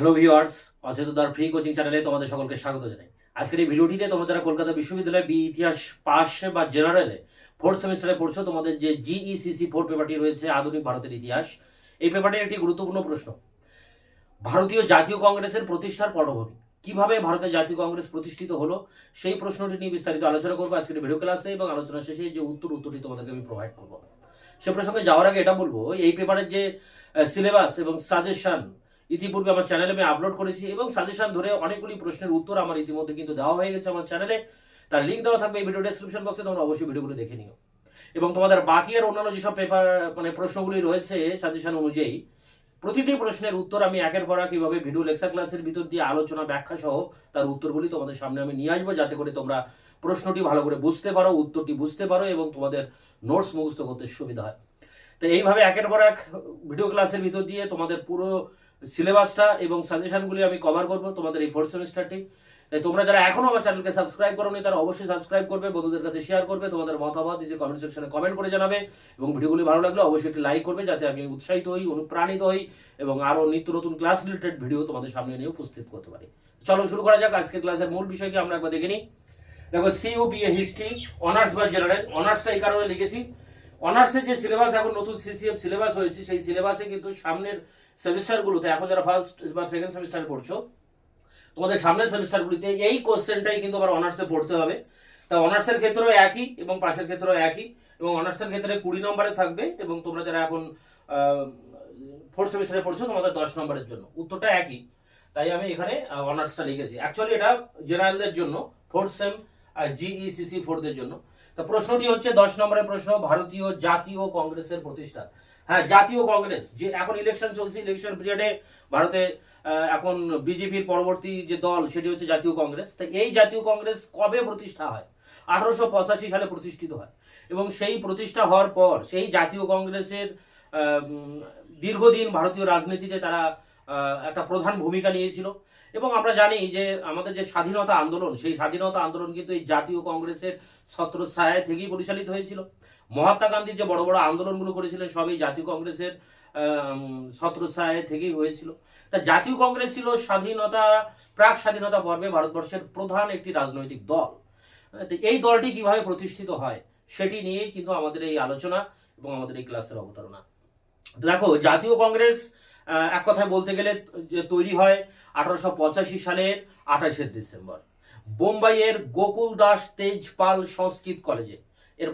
Hello viewers অচেতদার free coaching চ্যানেলে তোমাদের সকলকে স্বাগত জানাই। আজকের এই ভিডিওটিতে তোমরা যারা কলকাতা বিশ্ববিদ্যালয়ে বি ইতিহাস পাস বা জেনারেলে ফোর্থ সেমিস্টারে পড়ছো, তোমাদের যে জিইসিসি ফোর পেপারটি রয়েছে, আধুনিক ভারতের ইতিহাস, এই পেপারটির একটি গুরুত্বপূর্ণ প্রশ্ন। ভারতীয় জাতীয় কংগ্রেসের প্রতিষ্ঠার পটভূমি। কীভাবে ভারতের জাতীয় কংগ্রেস প্রতিষ্ঠিত হলো, সেই প্রশ্নটি নিয়ে বিস্তারিত আলোচনা করব আজকের ভিডিও ক্লাসে এবং আলোচনা শেষে যে উত্তর উত্তরটি তোমাদেরকে আমি প্রোভাইড করব। সে প্রসঙ্গে যাওয়ার আগে এটা বলব, এই পেপারের যে সিলেবাস এবং সাজেশন ইতিপূর্বে আমার চ্যানেলে আমি আপলোড করেছি এবং সাজেশন ধরে অনেকগুলি প্রশ্নের উত্তর আমার ইতিমধ্যে কিন্তু দেওয়া হয়ে গেছে আমার চ্যানেলে তার লিঙ্ক দেওয়া থাকবে এই ভিডিও ডেসক্রিপশন বক্সে তোমরা অবশ্যই ভিডিওগুলো দেখে নিও। এবং তোমাদের বাকি আর অন্যান্য যেসব পেপার মানে প্রশ্নগুলি রয়েছে সাজেশন অনুযায়ী, প্রতিটি প্রশ্নের উত্তর আমি একের পর এক কীভাবে ভিডিও লেকচার ক্লাসের ভিতর দিয়ে আলোচনা ব্যাখ্যা সহ তার উত্তরগুলি তোমাদের সামনে আমি নিয়ে আসব, যাতে করে তোমরা প্রশ্নটি ভালো করে বুঝতে পারো, উত্তরটি বুঝতে পারো এবং তোমাদের নোটস মুখস্থ করতে সুবিধা হয়। তো এইভাবে একের পর এক ভিডিও ক্লাসের ভিতর দিয়ে তোমাদের পুরো সিলেবাসটা এবং সাজেশনগুলি আমি কভার করব তোমাদের এই ফোর্থ সেমিস্টারটি তাই তোমরা যারা এখনও আমার চ্যানেলকে সাবস্ক্রাইব করোনি, তারা অবশ্যই সাবস্ক্রাইব করবে, বন্ধুদের কাছে শেয়ার করবে, তোমাদের মতামত নিজে কমেন্ট সেকশনে কমেন্ট করে জানাবে এবং ভিডিওগুলি ভালো লাগলে অবশ্যই একটি লাইক করবে যাতে আমি উৎসাহিত হই, অনুপ্রাণিত হই এবং আরও নিত্য নতুন ক্লাস রিলেটেড ভিডিও তোমাদের সামনে নিয়ে উপস্থিত করতে পারি। চলো শুরু করা যাক, আজকের ক্লাসের মূল বিষয়কে আমরা একবার দেখে নিই। দেখো সিও সিইউবিএ হিস্ট্রি অনার্স বা জেনারেল অনার্সটা এই কারণে লিখেছি। অনার্সের যে সিলেবাস এখন নতুন সিসিএফ সিলেবাস হয়েছে, সেই সিলেবাসে কিন্তু সামনের সেমিস্টারগুলোতে, এখন যারা ফার্স্ট বা সেকেন্ড সেমিস্টারে পড়ছো, তোমাদের সামনের সেমিস্টারগুলিতে এই কোশ্চেনটাই কিন্তু আবার অনার্সে পড়তে হবে। তা অনার্সের ক্ষেত্রেও একই এবং পাশের ক্ষেত্রেও একই এবং অনার্সের ক্ষেত্রে কুড়ি নম্বরে থাকবে এবং তোমরা যারা এখন ফোর্থ সেমিস্টারে পড়ছো, তোমাদের দশ নম্বরের জন্য। উত্তরটা একই। তাই আমি এখানে অনার্সটা লিখেছি। অ্যাকচুয়ালি এটা জেনারেলদের জন্য ফোর্থ সেম জিইসিসি ফোর্থের জন্য। তা প্রশ্নটি হচ্ছে, দশ নম্বরের প্রশ্ন, ভারতীয়, জাতীয়, কংগ্রেসের প্রতিষ্ঠা। হ্যাঁ জাতীয় কংগ্রেস, যে এখন ইলেকশন চলছে ইলেকশন পিরিয়ডে ভারতে এখন বিজেপির পরবর্তী যে দল, সেটি হচ্ছে জাতীয় কংগ্রেস। তা এই জাতীয় কংগ্রেস কবে প্রতিষ্ঠা হয়? আঠারোশো পঁচাশি সালে প্রতিষ্ঠিত হয়। এবং সেই প্রতিষ্ঠা হওয়ার পর, সেই জাতীয় কংগ্রেসের দীর্ঘদিন ভারতীয় রাজনীতিতে তারা একটা প্রধান ভূমিকা নিয়েছিল। এবং আমরা জানি যে আমাদের যে স্বাধীনতা আন্দোলন, সেই স্বাধীনতা আন্দোলন কিন্তু এই জাতীয় কংগ্রেসের ছত্রছায়ায় থেকেই পরিচালিত হয়েছিল। মহাত্মা গান্ধী যে বড় বড় আন্দোলনগুলো করেছিলেন সবই জাতীয় কংগ্রেসের আম, ছত্রছায়ায় থেকেই হয়েছিল। তা জাতীয় কংগ্রেস ছিল স্বাধীনতা প্রাক স্বাধীনতা পর্বে ভারতবর্ষের প্রধান একটি রাজনৈতিক দল। এই দলটি কীভাবে প্রতিষ্ঠিত হয় সেটি নিয়েই কিন্তু আমাদের এই আলোচনা এবং আমাদের এই ক্লাসের অবতারণা। দেখো জাতীয় কংগ্রেস এক কথায় বলতে গেলে যে তৈরি হয় আঠারোশো পঁচাশি সালের আঠাশের ডিসেম্বর। বোম্বাইয়ের গোকুল দাস তেজপাল সংস্কৃত কলেজে। এর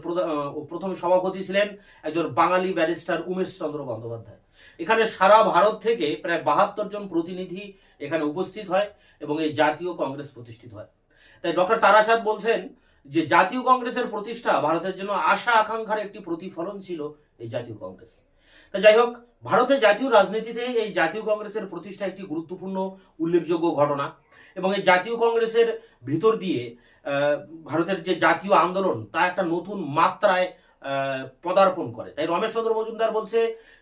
প্রথম সভাপতি ছিলেন একজন বাঙালি ব্যারিস্টার উমেশ চন্দ্র বন্দ্যোপাধ্যায়। এখানে সারা ভারত থেকে প্রায় বাহাত্তর জন প্রতিনিধি এখানে উপস্থিত হয় এবং এই জাতীয় কংগ্রেস প্রতিষ্ঠিত হয়। তাই ডক্টর তারাচাঁদ বলছেন যে জাতীয় কংগ্রেসের প্রতিষ্ঠা ভারতের জন্য আশা আকাঙ্ক্ষার একটি প্রতিফলন ছিল এই জাতীয় কংগ্রেস। তা যাই হোক ভারতের জাতীয় রাজনীতিতে এই জাতীয় কংগ্রেসের প্রতিষ্ঠা একটি গুরুত্বপূর্ণ, উল্লেখযোগ্য ঘটনা এবং এই জাতীয় কংগ্রেসের ভিতর দিয়ে ভারতের যে জাতীয় আন্দোলন, তা একটা নতুন মাত্রায় পদার্পণ করে। তাই রমেশ চন্দ্র মজুমদার বলছে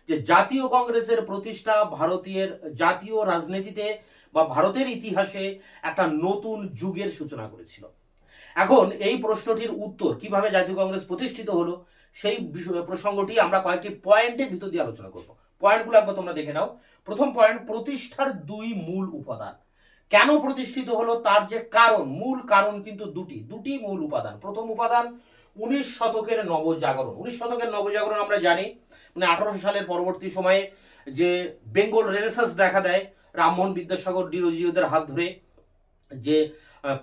যে, জাতীয় কংগ্রেসের প্রতিষ্ঠা ভারতীয় জাতীয় রাজনীতিতে বা ভারতের ইতিহাসে একটা নতুন যুগের সূচনা করেছিল। এখন এই প্রশ্নটির উত্তর কীভাবে জাতীয় কংগ্রেস প্রতিষ্ঠিত হলো, সেই প্রসঙ্গটি আমরা কয়েকটি পয়েন্টের ভিতর দিয়ে আলোচনা করব। পয়েন্টগুলো একবার তোমরা দেখে নাও। প্রথম পয়েন্ট, প্রতিষ্ঠার দুই মূল উপাদান। কেন প্রতিষ্ঠিত হলো? তার যে কারণ, মূল কারণ কিন্তু দুটি। দুটি মূল উপাদান। প্রথম উপাদান, উনিশ শতকের নবজাগরণ। উনিশ শতকের নবজাগরণ আমরা জানি মানে আঠারোশো সালের পরবর্তী সময়ে যে বেঙ্গল রেনেসাস দেখা দেয় রামমোহন বিদ্যাসাগর ডিরোজিওদের হাত ধরে, যে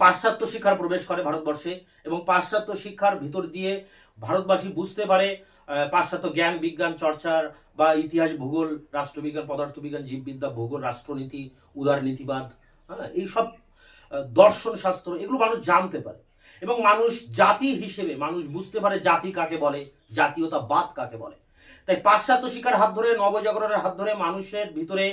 পাশ্চাত্য শিক্ষার প্রবেশ করে ভারতবর্ষে এবং পাশ্চাত্য শিক্ষার ভিতর দিয়ে ভারতবাসী বুঝতে পারে পাশ্চাত্য জ্ঞান, বিজ্ঞান, চর্চার বা ইতিহাস, ভূগোল, রাষ্ট্রবিজ্ঞান, পদার্থবিজ্ঞান, জীববিদ্যা, ভূগোল, রাষ্ট্রনীতি, উদারনীতিবাদ হ্যাঁ এইসব দর্শন শাস্ত্র, এগুলো মানুষ জানতে পারে। এবং মানুষ জাতি হিসেবে, মানুষ বুঝতে পারে জাতি কাকে বলে, জাতীয়তাবাদ কাকে বলে। তাই পাশ্চাত্য শিক্ষার হাত ধরে, নবজাগরণের হাত ধরে মানুষের ভিতরে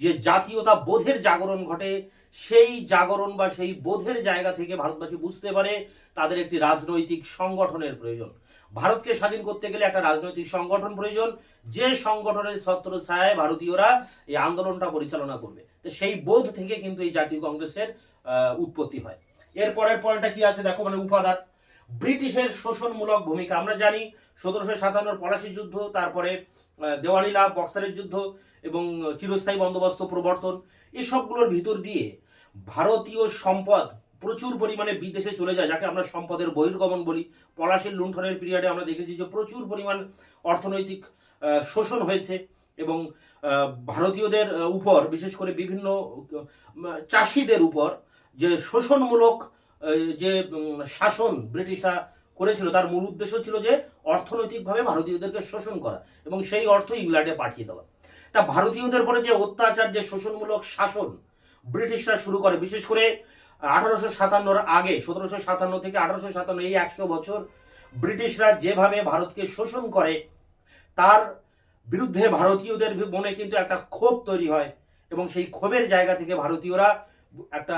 যে জাতীয়তা বোধের জাগরণ ঘটে সেই জাগরণ বা সেই বোধের জায়গা থেকে ভারতবাসী বুঝতে পারে তাদের একটি রাজনৈতিক সংগঠনের প্রয়োজন। ভারতকে স্বাধীন করতে গেলে একটা রাজনৈতিক সংগঠন প্রয়োজন। যে সংগঠনের ছত্র ছায় ভারতীয়রা এই আন্দোলনটা পরিচালনা করবে। তো সেই বোধ থেকে কিন্তু এই জাতীয় কংগ্রেসের উৎপত্তি হয়। এর পরের পয়েন্টটা কি আছে? দেখো মানে উপাদান। ব্রিটিশের শোষণমূলক ভূমিকা আমরা জানি। সতেরোশো সাতান্নর পলাশি যুদ্ধ, তারপরে দেওয়ানি লাভ, বক্সারের যুদ্ধ এবং চিরস্থায়ী বন্দোবস্ত, প্রবর্তন এসবগুলোর ভিতর দিয়ে ভারতীয় সম্পদ প্রচুর পরিমাণে বিদেশে চলে যায়, যাকে আমরা সম্পদের বহির্গমন বলি। পলাশির লুণ্ঠনের পিরিয়ডে আমরা দেখেছি যে প্রচুর পরিমাণ অর্থনৈতিক শোষণ হয়েছে এবং ভারতীয়দের উপর, বিশেষ করে বিভিন্ন চাষিদের উপর যে শোষণমূলক যে শাসন ব্রিটিশরা করেছিল, তার মূল উদ্দেশ্য ছিল যে অর্থনৈতিকভাবে ভারতীয়দেরকে শোষণ করা এবং সেই অর্থ ইংল্যান্ডে পাঠিয়ে দেওয়া। তা ভারতীয়দের পরে যে অত্যাচার, যে শোষণমূলক শাসন ব্রিটিশরা শুরু করে, বিশেষ করে আঠারোশো সাতান্নর আগে, সতেরোশো সাতান্ন থেকে আঠারোশো সাতান্ন, এই একশো বছর ব্রিটিশরা যেভাবে ভারতকে শোষণ করে, তার বিরুদ্ধে ভারতীয়দের মনে কিন্তু একটা ক্ষোভ তৈরি হয় এবং সেই ক্ষোভের জায়গা থেকে ভারতীয়রা একটা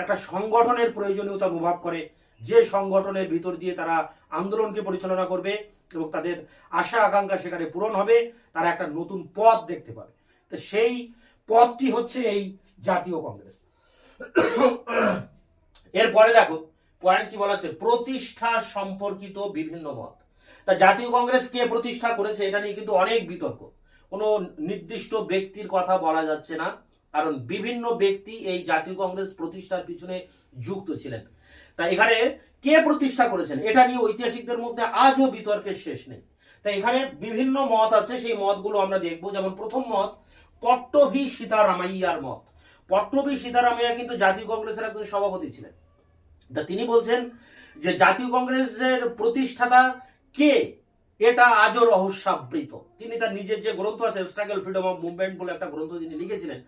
একটা সংগঠনের প্রয়োজনীয়তা অনুভব করে। যে সংগঠনের ভিতর দিয়ে তারা আন্দোলনকে পরিচালনা করবে এবং তাদের আশা আকাঙ্ক্ষা সেখানে পূরণ হবে, তারা একটা নতুন পথ দেখতে পাবে। তো সেই পথটি হচ্ছে এই জাতীয় কংগ্রেস। এরপরে দেখো পয়েন্ট কি বলা হচ্ছে? প্রতিষ্ঠা সম্পর্কিত বিভিন্ন মত। তা জাতীয় কংগ্রেস কে প্রতিষ্ঠা করেছে এটা নিয়ে কিন্তু অনেক বিতর্ক। কোনো নির্দিষ্ট ব্যক্তির কথা বলা যাচ্ছে না, কারণ বিভিন্ন ব্যক্তি এই জাতীয় কংগ্রেস প্রতিষ্ঠার পিছনে যুক্ত ছিলেন। তা এখানে কে প্রতিষ্ঠা করেছেন? এটা নিয়ে ঐতিহাসিকদের মধ্যে আজও বিতর্কের শেষ নেই। তাই এখানে বিভিন্ন মত আছে, সেই মতগুলো আমরা দেখব। যেমন প্রথম মত, পট্টভি সীতারামাইয়ার মত। পট্টভি সীতারামাইয়া কিন্তু জাতীয় কংগ্রেসের একজন সভাপতি ছিলেন। তা তিনি বলছেন যে জাতীয় কংগ্রেসের প্রতিষ্ঠাতা কে? এটা আজও রহস্যাবৃত। তিনি তার নিজের যে গ্রন্থ আছে স্ট্রাগল ফ্রিডম অফ মুভমেন্ট বলে একটা গ্রন্থ তিনি লিখেছিলেন।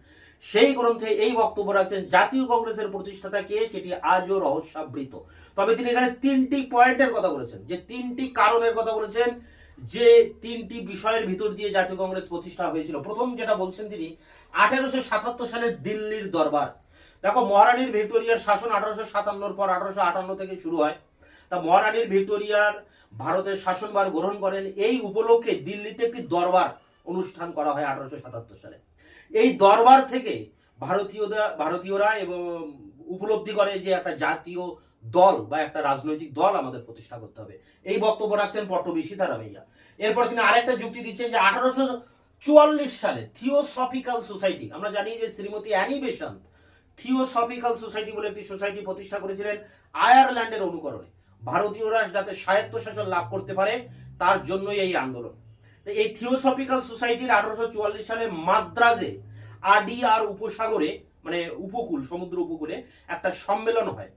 সেই গ্রন্থে এই বক্তব্য রাখছেন জাতীয় কংগ্রেসের প্রতিষ্ঠাতা কে, সেটি আজও রহস্যাবৃত। তবে তিনি এখানে তিনটি পয়েন্টের কথা বলেছেন। যে তিনটি কারণের কথা বলেছেন, যে তিনটি বিষয়ের ভিতর দিয়ে জাতীয় কংগ্রেস প্রতিষ্ঠা হয়েছিল। প্রথম যেটা বলছেন তিনি, আঠারোশো সাতাত্তর সালে দিল্লির দরবার। দেখো, মহারানীর ভিক্টোরিয়ার শাসন আঠারোশো সাতান্নর পর আঠারোশো আটান্ন থেকে শুরু হয়। তা মহারানীর ভিক্টোরিয়ার ভারতের শাসনভার গ্রহণ করেন। এই উপলক্ষে দিল্লিতে একটি দরবার অনুষ্ঠান করা হয় আঠারোশো সাতাত্তর সালে। এই দরবার থেকে ভারতীয়রা ভারতীয়রা এবং উপলব্ধি করে যে একটা জাতীয় দল বা একটা রাজনৈতিক দল আমাদের প্রতিষ্ঠা করতে হবে। এই বক্তব্য রাখছেন পট্টবী সীতারামাইয়া এরপর তিনি আরেকটা যুক্তি দিচ্ছেন যে আঠারোশো চুয়াল্লিশ সালে থিওসফিক্যাল সোসাইটি, আমরা জানি যে Shrimati Annie Besant theosophical society বলে একটি সোসাইটি প্রতিষ্ঠা করেছিলেন আয়ারল্যান্ডের অনুকরণে। ভারতীয়রা যাতে স্বায়ত্তশাসন লাভ করতে পারে, তার জন্যই এই আন্দোলন। এই থিওসফিক্যাল সোসাইটির আঠারোশো চুয়াল্লিশ সালে মাদ্রাজে আডিয়ার উপসাগরে মানে উপকূল, সমুদ্র উপকূলে একটা সম্মেলন হয়।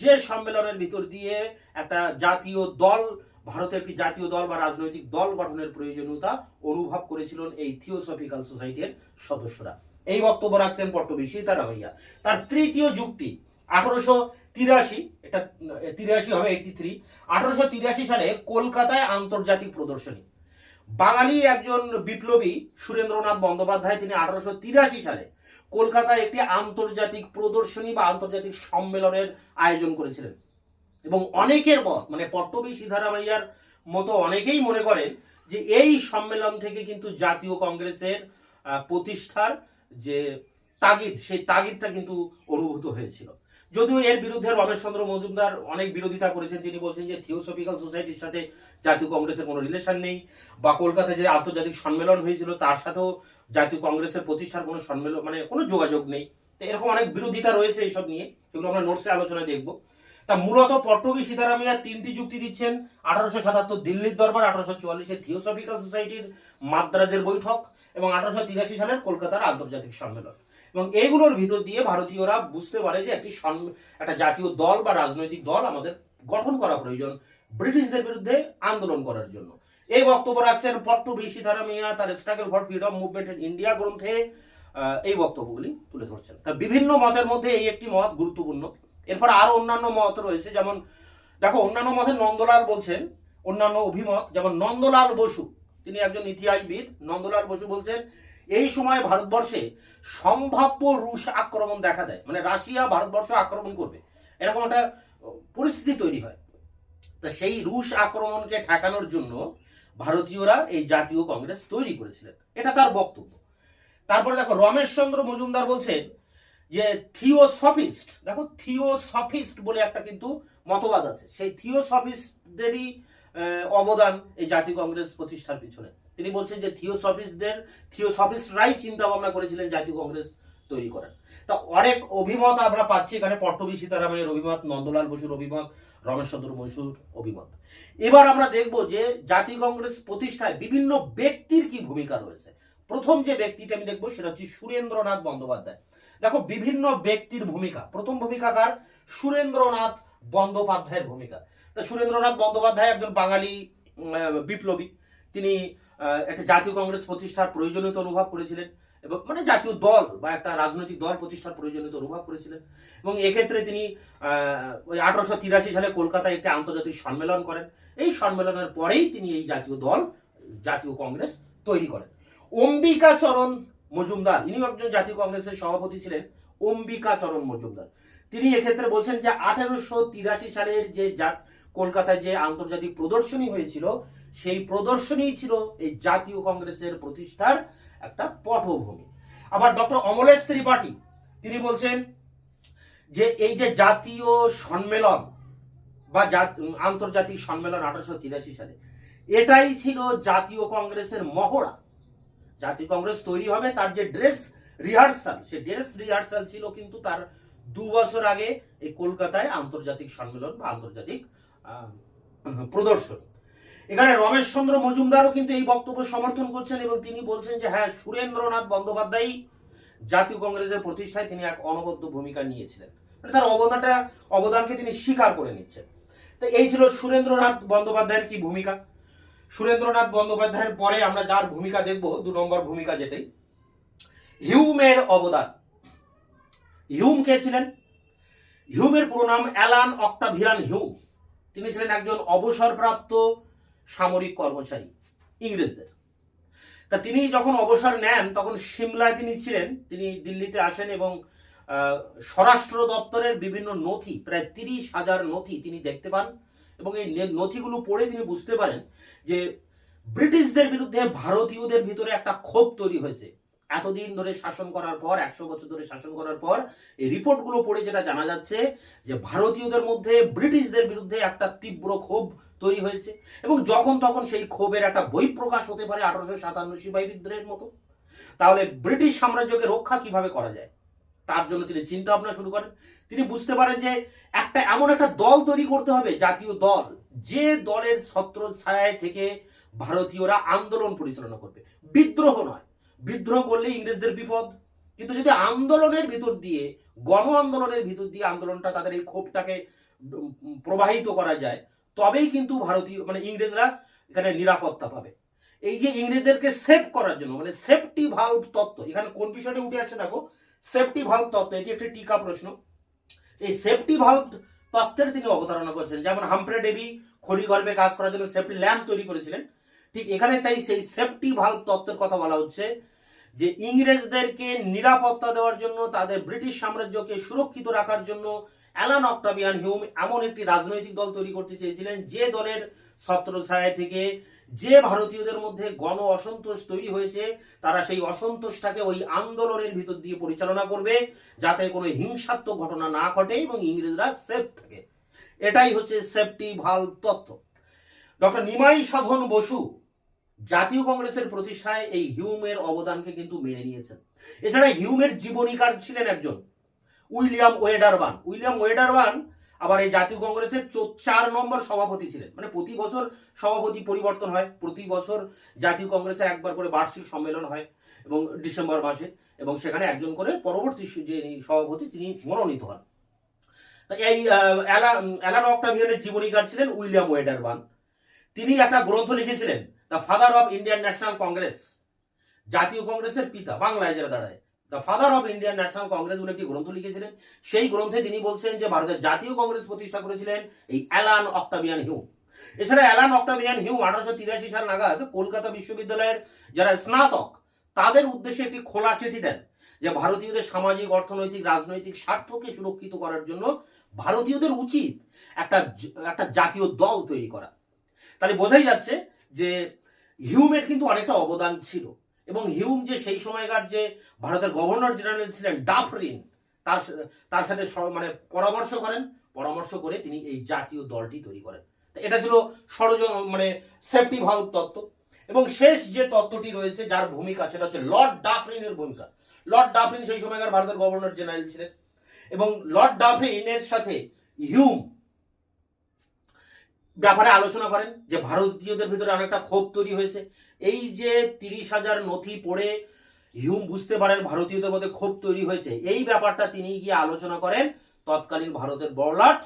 যে সম্মেলনের ভিতর দিয়ে একটা জাতীয় দল, ভারতের একটি জাতীয় দল বা রাজনৈতিক দল গঠনের প্রয়োজনীয়তা অনুভব করেছিলেন এই থিওসফিক্যাল সোসাইটির সদস্যরা। এই বক্তব্য রাখছেন পট্টবী সীতারামাইয়া। তার তৃতীয় যুক্তি, আঠারোশো তিরাশি, এটা তিরাশি হবে এইটি থ্রি আঠারোশো তিরাশি সালে কলকাতায় আন্তর্জাতিক প্রদর্শনী। বাঙালি একজন বিপ্লবী সুরেন্দ্রনাথ বন্দ্যোপাধ্যায়, তিনি আঠারোশো তিরাশি সালে কলকাতায় একটি আন্তর্জাতিক প্রদর্শনী বা আন্তর্জাতিক সম্মেলনের আয়োজন করেছিলেন। এবং অনেকের মত মানে পট্টবী সীতারামাইয়ার মতো অনেকেই মনে করেন যে এই সম্মেলন থেকে কিন্তু জাতীয় কংগ্রেসের প্রতিষ্ঠার যে তাগিদ, সেই তাগিদটা কিন্তু অনুভূত হয়েছিল। যদিও এর বিরুদ্ধে রমেশচন্দ্র মজুমদার অনেক বিরোধিতা করেছেন, তিনি বলছেন যে থিওসফিক্যাল সোসাইটির সাথে জাতীয় কংগ্রেসের কোনো রিলেশন নেই, বা কলকাতায় যে আন্তর্জাতিক সম্মেলন হয়েছিল, তার সাথেও জাতীয় কংগ্রেসের প্রতিষ্ঠার কোনো সম্মেলন মানে কোনো যোগাযোগ নেই। তো এরকম অনেক বিরোধিতা রয়েছে এইসব নিয়ে সেগুলো আমরা নোটসে আলোচনা দেখব। তা মূলত পট্টবী সীতারামিয়া তিনটি যুক্তি দিচ্ছেন, আঠারোশো সাতাত্তর দিল্লির দরবার, আঠারোশো চুয়াল্লিশে থিওসফিক্যাল সোসাইটির মাদ্রাজের বৈঠক, এবং আঠারোশো তিরাশি সালের কলকাতার আন্তর্জাতিক সম্মেলন। এবং এইগুলোর ভিতর দিয়ে ভারতীয়রা বুঝতে পারে যে একটি একটা জাতীয় দল বা রাজনৈতিক দল আমাদের গঠন করা প্রয়োজন ব্রিটিশদের বিরুদ্ধে আন্দোলন করার জন্য। এই বক্তব্য রাখছেন পট্টবী সীতারামিয়া তার struggle for freedom movement in India গ্রন্থে। এই বক্তব্যগুলি তুলে ধরছেন। তা বিভিন্ন মতের মধ্যে এই একটি মত গুরুত্বপূর্ণ। এরপর আরও অন্যান্য মত রয়েছে, যেমন, দেখো, অন্যান্য মতে নন্দলাল বলছেন, অন্যান্য অভিমত, যেমন নন্দলাল বসু, তিনি একজন ইতিহাসবিদ, নন্দলাল বসু বলছেন এই সময় ভারতবর্ষে সম্ভাব্য রুশ আক্রমণ দেখা দেয়। মানে রাশিয়া ভারতবর্ষ আক্রমণ করবে। এরকম একটা পরিস্থিতি তৈরি হয়। তা সেই রুশ আক্রমণকে ঠেকানোর জন্য ভারতীয়রা এই জাতীয় কংগ্রেস তৈরি করেছিলেন। এটা তার বক্তব্য। তারপরে দেখো, রমেশচন্দ্র মজুমদার বলছেন যে, থিওসফিস্ট, দেখো, থিওসফিস্ট বলে একটা কিন্তু মতবাদ আছে। সেই থিওসফিস্টদেরই অবদান এই জাতীয় কংগ্রেস প্রতিষ্ঠার পিছনে। তিনি বলছেন যে থিওসফিস্টদের থিওসফিস্টরাই চিন্তা ভাবনা করেছিলেন জাতীয় কংগ্রেস তৈরি করার। তা অনেক অভিমত আমরা পাচ্ছি এখানে পট্টবী সীতারামের অভিমত, নন্দলাল বসুর অভিমত, রমেশ চন্দ্র বসুর অভিমত। এবার আমরা দেখব যে জাতীয় কংগ্রেস প্রতিষ্ঠায় বিভিন্ন ব্যক্তির কি ভূমিকা রয়েছে। প্রথম যে ব্যক্তিটা আমি দেখব সেটা হচ্ছে সুরেন্দ্রনাথ বন্দ্যোপাধ্যায়। দেখো, বিভিন্ন ব্যক্তির ভূমিকা। প্রথম ভূমিকা কার? সুরেন্দ্রনাথ বন্দ্যোপাধ্যায়ের ভূমিকা। তা সুরেন্দ্রনাথ বন্দ্যোপাধ্যায় একজন বাঙালি বিপ্লবী। তিনি একটা জাতীয় কংগ্রেস প্রতিষ্ঠার প্রয়োজনীয়তা অনুভব করেছিলেন এবং মানে জাতীয় দল বা একটা রাজনৈতিক দল প্রতিষ্ঠার প্রয়োজনীয়তা অনুভব করেছিলেন। এবং এক্ষেত্রে তিনি ওই আঠারোশো তিরাশি সালে কলকাতায় একটি আন্তর্জাতিক সম্মেলন করেন। এই সম্মেলনের পরেই তিনি এই জাতীয় দল, জাতীয় কংগ্রেস তৈরি করেন। অম্বিকাচরণ মজুমদার ইনিও একজন জাতীয় কংগ্রেসের সভাপতি ছিলেন, অম্বিকাচরণ মজুমদার। তিনি এক্ষেত্রে বলছেন যে, আঠারোশো তিরাশি সালের যে কলকাতায় যে আন্তর্জাতিক প্রদর্শনী হয়েছিল সেই প্রদর্শনী ছিল এই জাতীয় কংগ্রেসের প্রতিষ্ঠার একটা পটভূমি। আবার ডক্টর অমলেশ ত্রিপাঠী, তিনি বলছেন যে এই যে জাতীয় সম্মেলন বা জাত- আন্তর্জাতিক সম্মেলন আঠারোশো তিরাশি সালে, এটাই ছিল জাতীয় কংগ্রেসের মহড়া। জাতীয় কংগ্রেস তৈরি হবে তার যে ড্রেস রিহার্সাল, সে ড্রেস রিহার্সাল ছিল কিন্তু তার দু বছর আগে এই কলকাতায় আন্তর্জাতিক সম্মেলন বা আন্তর্জাতিক প্রদর্শনী। এখানে রমেশ চন্দ্র মজুমদারও কিন্তু এই বক্তব্য সমর্থন করছেন এবং তিনি বলছেন যে হ্যাঁ সুরেন্দ্রনাথ বন্দ্যোপাধ্যায় জাতীয় কংগ্রেসের প্রতিষ্ঠায় তিনি এক অনবদ্য ভূমিকা নিয়েছিলেন। মানে তার অবদানটা, অবদানকে তিনি স্বীকার করে নিচ্ছেন। তো এই ছিল সুরেন্দ্রনাথ বন্দ্যোপাধ্যায়ের কি ভূমিকা? সুরেন্দ্রনাথ বন্দ্যোপাধ্যায়ের পরে আমরা যার ভূমিকা দেখব, দু নম্বর ভূমিকা যেটাই, হিউমের অবদান। হিউম কে ছিলেন? হিউমের পুরো নাম অ্যালান অক্টাভিয়ান হিউম। তিনি ছিলেন একজন অবসরপ্রাপ্ত সামরিক কর্মচারী, ইংরেজদের। তা তিনি যখন অবসর নেন, তখন সিমলায় তিনি ছিলেন। তিনি দিল্লিতে আসেন এবং স্বরাষ্ট্র দপ্তরের বিভিন্ন নথি, প্রায় তিরিশ হাজার নথি তিনি দেখতে পান এবং এই নথিগুলো পড়ে তিনি বুঝতে পারেন যে ব্রিটিশদের বিরুদ্ধে ভারতীয়দের ভিতরে একটা ক্ষোভ তৈরি হয়েছে। এতদিন ধরে শাসন করার পর, একশো বছর ধরে শাসন করার পর, এই রিপোর্টগুলো পড়ে যেটা জানা যাচ্ছে যে ভারতীয়দের মধ্যে ব্রিটিশদের বিরুদ্ধে একটা তীব্র ক্ষোভ তৈরি হয়েছে এবং যখন তখন সেই ক্ষোভের একটা বহিঃপ্রকাশ হতে পারে আঠারোশো সাতান্ন সিপাহী বিদ্রোহের মতো। তাহলে ব্রিটিশ সাম্রাজ্যকে রক্ষা কীভাবে করা যায়? তার জন্য তিনি চিন্তা ভাবনা শুরু করেন। তিনি বুঝতে পারেন যে একটা এমন একটা দল তৈরি করতে হবে, জাতীয় দল। যে দলের ছত্র ছায়ায় থেকে ভারতীয়রা আন্দোলন পরিচালনা করবে। বিদ্রোহ নয়। বিদ্রোহ করলে ইংরেজদের বিপদ। কিন্তু যদি আন্দোলনের ভিতর দিয়ে গণ আন্দোলনের ভিতর দিয়ে আন্দোলনটা তাদের এই ক্ষোভটাকে প্রবাহিত করা যায় তবেই কিন্তু ভারতীয় মানে ইংরেজরা এখানে নিরাপত্তা পাবে। এই যে ইংরেজদেরকে সেভ করার জন্য মানে সেফটি ভাল্ভ তত্ত্ব, এখানে কোন বিষয়টা উঠে আসছে দেখো সেফটি ভাল্ভ তত্ত্ব, এটি একটি টিকা প্রশ্ন। এই সেফটি ভাল্ভ তত্ত্বের তিনি অবতারণা করেছেন। যেমন হামপ্রে ডেবি খড়িগর্ভে কাজ করার জন্য সেফটি ল্যাম্প তৈরি করেছিলেন। ঠিক এখানে তাই সেই সেফটি ভাল্ভ তত্ত্বের কথা বলা হচ্ছে যে ইংরেজদেরকে নিরাপত্তা দেওয়ার জন্য, তাদের ব্রিটিশ সাম্রাজ্যকে সুরক্ষিত রাখার জন্য অ্যালান অক্টাভিয়ান হিউম এমন একটি রাজনৈতিক দল তৈরি করতে চেয়েছিলেন যে দলের ছত্রছায়া থেকে যে ভারতীয়দের মধ্যে গণ অসন্তোষ তৈরি হয়েছে, তারা সেই অসন্তোষটাকে ওই আন্দোলনের ভিতর দিয়ে পরিচালনা করবে যাতে কোনো হিংসাত্মক ঘটনা না ঘটে এবং ইংরেজরা সেফ থাকে। এটাই হচ্ছে সেফটি ভালো তত্ত্ব। ডক্টর নিমাই সাধন বসু জাতীয় কংগ্রেসের প্রতিষ্ঠায় এই হিউমের অবদানকে কিন্তু মেনে নিয়েছেন। এছাড়া হিউমের জীবনীকার ছিলেন একজন। উইলিয়াম ওয়েডারবান উইলিয়াম ওয়েডারবান আবার এই জাতীয় কংগ্রেসের চার নম্বর সভাপতি ছিলেন। মানে প্রতি বছর সভাপতি পরিবর্তন হয়। প্রতি বছর জাতীয় কংগ্রেসের একবার করে বার্ষিক সম্মেলন হয় এবং ডিসেম্বর মাসে এবং সেখানে একজন করে পরবর্তী যে সভাপতি তিনি মনোনীত হন। এই অ্যালান অক্টাভিয়ানের জীবনীকার ছিলেন উইলিয়াম ওয়েডারবান তিনি একটা গ্রন্থ লিখেছিলেন, the father of Indian National Congress. জাতীয় কংগ্রেসের পিতা, বাংলায় যারা দাঁড়ায়। The father of Indian National Congress বলে একটি গ্রন্থ লিখেছিলেন। সেই গ্রন্থে তিনি বলছেন যে, ভারতের জাতীয় কংগ্রেস প্রতিষ্ঠা করেছিলেন এই অ্যালান অক্টাভিয়ান হিউম এছাড়া অ্যালান অক্টাভিয়ান হিউ আঠারোশো তিরাশি সাল নাগাদ কলকাতা বিশ্ববিদ্যালয়ের যারা স্নাতক, তাদের উদ্দেশ্যে একটি খোলা চিঠি দেন যে, ভারতীয়দের সামাজিক, অর্থনৈতিক, রাজনৈতিক স্বার্থকে সুরক্ষিত করার জন্য ভারতীয়দের উচিত একটা একটা জাতীয় দল তৈরি করা। তাহলে বোঝাই যাচ্ছে যে, হিউমের কিন্তু অনেকটা অবদান ছিল। এবং হিউম যে সেই সময়কার যে ভারতের গভর্নর জেনারেল ছিলেন ডাফরিন, তার তার সাথে মানে পরামর্শ করেন। পরামর্শ করে তিনি এই জাতীয় দলটি তৈরি করেন। এটা ছিল ষড়য মানে সেফটি ভাল্ভ তত্ত্ব। এবং শেষ যে তত্ত্বটি রয়েছে, যার ভূমিকা সেটা হচ্ছে লর্ড ডাফরিনের ভূমিকা। লর্ড ডাফরিন সেই সময়কার ভারতের গভর্নর জেনারেল ছিলেন। এবং লর্ড ডাফরিনের সাথে হিউম ব্যাপারে আলোচনা করেন যে ভারতীয়দের ভিতরে অনেকটা ক্ষোভ তৈরি হয়েছে। এই যে তিরিশ হাজার নথি পড়ে হিউম বুঝতে পারেন ভারতীয়দের মধ্যে ক্ষোভ তৈরি হয়েছে, এই ব্যাপারটা তিনি গিয়ে আলোচনা করেন তৎকালীন ভারতের বড়লাট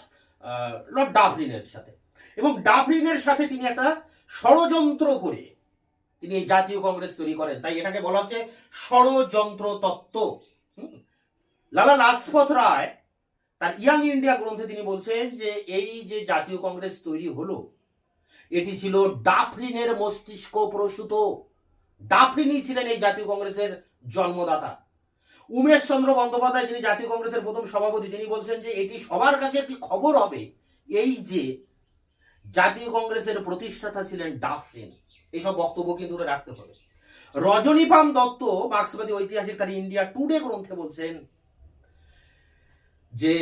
লর্ড ডাফরিনের সাথে। এবং ডাফরিনের সাথে তিনি একটা ষড়যন্ত্র করে তিনি জাতীয় কংগ্রেস তৈরি করেন। তাই এটাকে বলা হচ্ছে ষড়যন্ত্র তত্ত্ব। লালা লাজপত রায় তার ইয়াং ইন্ডিয়া গ্রন্থে তিনি বলছেন যে এই যে জাতীয় কংগ্রেস তৈরি হলো এটি ছিল ডাফরিনের মস্তিষ্ক প্রসূত। ডাফরিনই ছিলেন এই জাতীয় কংগ্রেসের জন্মদাতা। উমেশ চন্দ্র বন্দ্যোপাধ্যায়, যিনি জাতীয় কংগ্রেসের প্রথম সভাপতি, তিনি বলছেন যে এটি সবার কাছে একটি খবর হবে, এই যে জাতীয় কংগ্রেসের প্রতিষ্ঠাতা ছিলেন ডাফরিন। এইসব বক্তব্য কিন্তু রাখতে হবে। রজনীপাম দত্ত, মার্ক্সবাদী ঐতিহাসিক তার ইন্ডিয়া টুডে গ্রন্থে বলছেন যে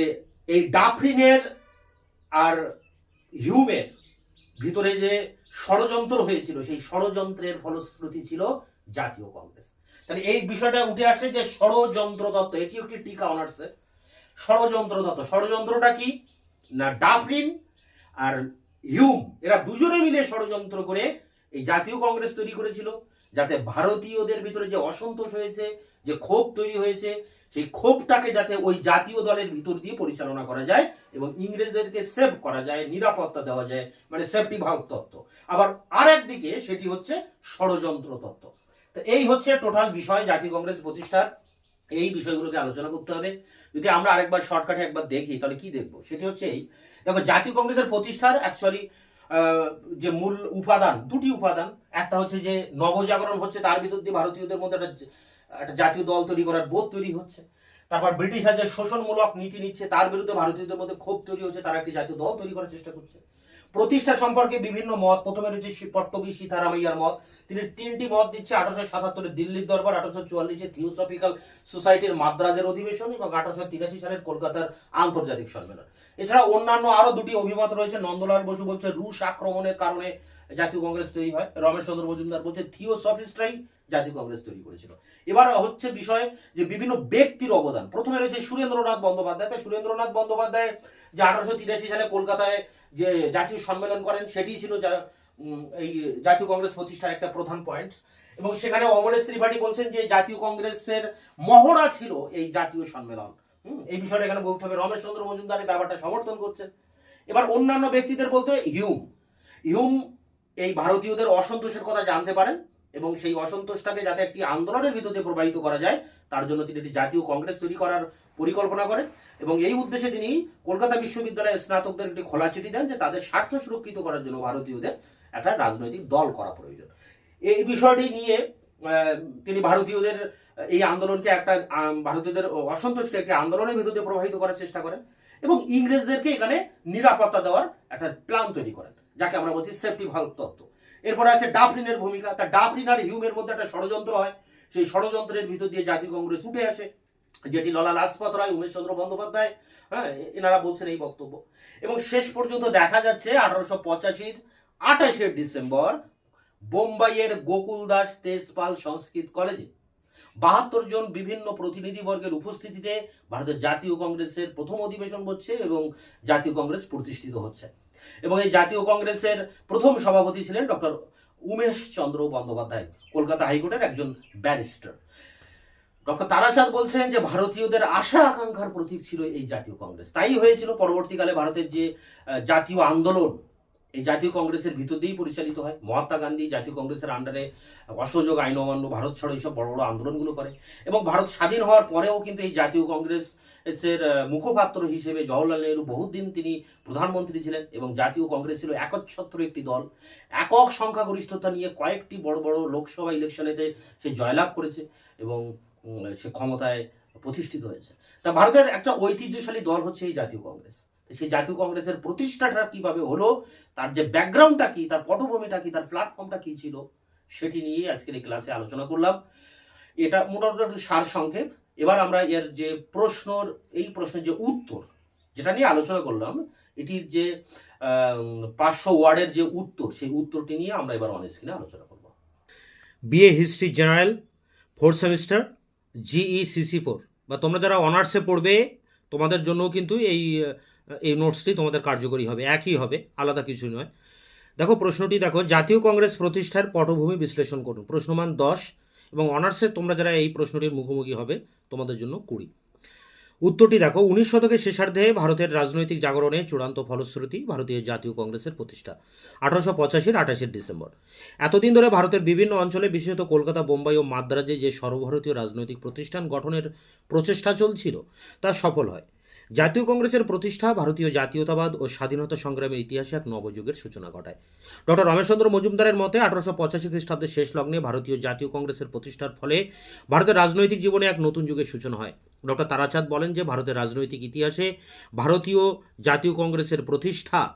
এই ডাফরিনের আর হিউমের ভিতরে যে ষড়যন্ত্র হয়েছিল, সেই ষড়যন্ত্রের ফলশ্রুতি ছিল জাতীয় কংগ্রেস। তাহলে এই বিষয়টা উঠে আসছে যে ষড়যন্ত্র তত্ত্ব এটি একটি টিকা অনার্সের ষড়যন্ত্র তত্ত্ব, ষড়যন্ত্রটা কি? না ডাফরিন আর হিউম এরা দুজনে মিলে ষড়যন্ত্র করে এই জাতীয় কংগ্রেস তৈরি করেছিল, যাতে ভারতীয়দের ভিতরে যে অসন্তোষ হয়েছে, যে ক্ষোভ তৈরি হয়েছে সেই ক্ষোভটাকে যাতে ওই জাতীয় দলের ভিতর দিয়ে পরিচালনা করা যায় এবং ইংরেজদেরকে সেভ করা যায়, নিরাপত্তা দেওয়া যায় মানে সেফটি ভাগ তত্ত্ব। আবার আর একদিকে সেটি হচ্ছে ষড়যন্ত্র তত্ত্ব। তো এই হচ্ছে টোটাল বিষয় জাতীয় কংগ্রেস প্রতিষ্ঠার। এই বিষয়গুলোকে আলোচনা করতে হবে। যদি আমরা আরেকবার শর্টকাটে একবার দেখি, তাহলে কি দেখব? সেটি হচ্ছে এই। দেখো, জাতীয় কংগ্রেসের প্রতিষ্ঠার অ্যাকচুয়ালি যে মূল উপাদান, দুটি উপাদান। একটা হচ্ছে যে নবজাগরণ হচ্ছে তার ভিতর দিয়ে ভারতীয়দের মধ্যে একটা একটা জাতীয় দল তৈরি করার বোধ তৈরি হচ্ছে। তারপর ব্রিটিশরা যে শোষণমূলক নীতি নিচ্ছে, তার বিরুদ্ধে ভারতীয়দের মধ্যে ক্ষোভ তৈরি হচ্ছে, তারা একটি জাতীয় দল তৈরি করার চেষ্টা করছে। প্রতিষ্ঠা সম্পর্কে বিভিন্ন মত, প্রথমে রয়েছে পট্টবী সীতারামাইয়ার মত। তিনি তিনটি মত দিচ্ছে, আঠারোশো সাতাত্তরে দিল্লির দরবার, আঠারোশো চুয়াল্লিশে থিওসফিক্যাল সোসাইটির মাদ্রাজের অধিবেশন এবং আঠারোশো তিরাশি সালের কলকাতার আন্তর্জাতিক সম্মেলন। এছাড়া অন্যান্য আরও দুটি অভিমত রয়েছে, নন্দলাল বসু বলছে, রুশ আক্রমণের কারণে জাতীয় কংগ্রেস তৈরি হয়। রমেশ চন্দ্র মজুমদার বলছে, থিওসফিস্টরাই জাতীয় কংগ্রেস তৈরি করেছিল। এবার হচ্ছে বিষয় যে বিভিন্ন ব্যক্তির অবদান। প্রথমে রয়েছে সুরেন্দ্রনাথ বন্দ্যোপাধ্যায়। তাই সুরেন্দ্রনাথ বন্দ্যোপাধ্যায় যে আঠারোশো তিরাশি সালে কলকাতায় যে জাতীয় সম্মেলন করেন সেটি ছিল এই জাতীয় কংগ্রেস প্রতিষ্ঠার একটা প্রধান পয়েন্ট এবং সেখানে অমরেশ ত্রিপাঠী বলছেন যে জাতীয় কংগ্রেসের মহড়া ছিল এই জাতীয় সম্মেলন। এই বিষয়টা এখানে বলতে হবে। রমেশ চন্দ্র মজুমদার এই ব্যাপারটা সমর্থন করছেন। এবার অন্যান্য ব্যক্তিদের বলতে হিউম। হিউম এই ভারতীয়দের অসন্তোষের কথা জানতে পারেন। এবং সেই অসন্তোষটাকে যাতে একটি আন্দোলনের ভিতর প্রবাহিত করা যায়, তার জন্য তিনি একটি জাতীয় কংগ্রেস তৈরি করার পরিকল্পনা করেন এবং এই উদ্দেশ্যে তিনি কলকাতা বিশ্ববিদ্যালয়ের স্নাতকদের একটি খোলা চিঠি দেন যে তাদের স্বার্থ সুরক্ষিত করার জন্য ভারতীয়দের একটা রাজনৈতিক দল করা প্রয়োজন। এই বিষয়টি নিয়ে তিনি ভারতীয়দের, এই আন্দোলনকে একটা ভারতীয়দের অসন্তোষকে একটি আন্দোলনের ভিতর প্রবাহিত করার চেষ্টা করেন এবং ইংরেজদেরকে এখানে নিরাপত্তা দেওয়ার একটা প্ল্যান তৈরি করেন, যাকে আমরা বলছি সেফটি ভালো তত্ত্ব। এরপরে আছে ডাফরিনের ভূমিকা। তা ডাফরিন আর হিউমের মধ্যে একটা ষড়যন্ত্র হয়। সেই ষড়যন্ত্রের ভিতর দিয়ে জাতীয় কংগ্রেস উঠে আসে, যেটি ললা লাজপত রায় উমেশ চন্দ্র বন্দ্যোপাধ্যায় হ্যাঁ এনারা বলছেন এই বক্তব্য। এবং শেষ পর্যন্ত দেখা যাচ্ছে আঠারোশো পঁচাশির আঠাশে ডিসেম্বর বোম্বাইয়ের গোকুল দাস তেজপাল সংস্কৃত কলেজে। বাহাত্তর জন বিভিন্ন প্রতিনিধিবর্গের উপস্থিতিতে ভারতের জাতীয় কংগ্রেসের প্রথম অধিবেশন হচ্ছে এবং জাতীয় কংগ্রেস প্রতিষ্ঠিত হচ্ছে। এবং এই জাতীয় কংগ্রেসের প্রথম সভাপতি ছিলেন ডক্টর উমেশ চন্দ্র বন্দ্যোপাধ্যায়, কলকাতা হাইকোর্টের একজন ব্যারিস্টার। ডক্টর তারাচাঁদ বলছেন যে, ভারতীয়দের আশা আকাঙ্ক্ষার প্রতীক ছিল এই জাতীয় কংগ্রেস। তাই হয়েছিল পরবর্তীকালে ভারতের যে জাতীয় আন্দোলন, এই জাতীয় কংগ্রেসের ভিতর দিয়েই পরিচালিত হয়। মহাত্মা গান্ধী জাতীয় কংগ্রেসের আন্ডারে অসহযোগ আইন অমান্য ভারত ছাড়ো, এইসব বড় বড় আন্দোলনগুলো করে। এবং ভারত স্বাধীন হওয়ার পরেও কিন্তু এই জাতীয় কংগ্রেস মুখপাত্র হিসেবে জওহরলাল নেহরু বহুদিন তিনি প্রধানমন্ত্রী ছিলেন এবং জাতীয় কংগ্রেস ছিল একচ্ছত্র একটি দল। একক সংখ্যাগরিষ্ঠতা নিয়ে কয়েকটি বড় বড় লোকসভা ইলেকশনেতে সে জয়লাভ করেছে এবং সে ক্ষমতায় প্রতিষ্ঠিত হয়েছে। তা ভারতের একটা ঐতিহ্যশালী দল হচ্ছে এই জাতীয় কংগ্রেস। সেই জাতীয় কংগ্রেসের প্রতিষ্ঠাটা কীভাবে হলো, তার যে ব্যাকগ্রাউন্ডটা কি, তার পটভূমিটা কি, তার প্ল্যাটফর্মটা কি ছিল, সেটি নিয়ে আজকের এই ক্লাসে আলোচনা করলাম। এটা মোটামুটি সার সংক্ষেপ এবার আমরা এর যে প্রশ্নর, এই প্রশ্নের যে উত্তর, যেটা নিয়ে আলোচনা করলাম, এটির যে পাঁচশো ওয়ার্ডের যে উত্তর, সেই উত্তরটি নিয়ে আমরা এবার অন স্ক্রিনে আলোচনা করব। BA history general fourth semester GECC four বা তোমরা যারা অনার্সে পড়বে, তোমাদের জন্যও কিন্তু এই এই নোটসটি তোমাদের কার্যকরী হবে, একই হবে, আলাদা কিছু নয়। দেখো, প্রশ্নটি দেখো, জাতীয় কংগ্রেস প্রতিষ্ঠার পটভূমি বিশ্লেষণ করুন। প্রশ্নমান দশ, এবং অনার্সে তোমরা যারা এই প্রশ্নটির মুখোমুখি হবে তোমাদের জন্য কুড়ি উত্তরটি দেখো, উনিশ শতকের শেষার্ধে ভারতের রাজনৈতিক জাগরণে চূড়ান্ত ফলশ্রুতি ভারতীয় জাতীয় কংগ্রেসের প্রতিষ্ঠা, আঠারোশো পঁচাশির আঠাশে ডিসেম্বর। এতদিন ধরে ভারতের বিভিন্ন অঞ্চলে, বিশেষত কলকাতা, বোম্বাই ও মাদ্রাজে যে সর্বভারতীয় রাজনৈতিক প্রতিষ্ঠান গঠনের প্রচেষ্টা চলছিল, তা সফল হয়। জাতীয় কংগ্রেসের প্রতিষ্ঠা ভারতীয় জাতীয়তাবাদ ও স্বাধীনতা সংগ্রামের ইতিহাসে এক নবযুগের সূচনা ঘটায়। ডক্টর রমেশচন্দ্র মজুমদারের মতে, আঠারোশো পঁচাশি খ্রিস্টাব্দের শেষ লগ্নে ভারতীয় জাতীয় কংগ্রেসের প্রতিষ্ঠার ফলে ভারতের রাজনৈতিক জীবনে এক নতুন যুগের সূচনা হয়। ডক্টর তারাচাঁদ বলেন যে, ভারতের রাজনৈতিক ইতিহাসে ভারতীয় জাতীয় কংগ্রেসের প্রতিষ্ঠা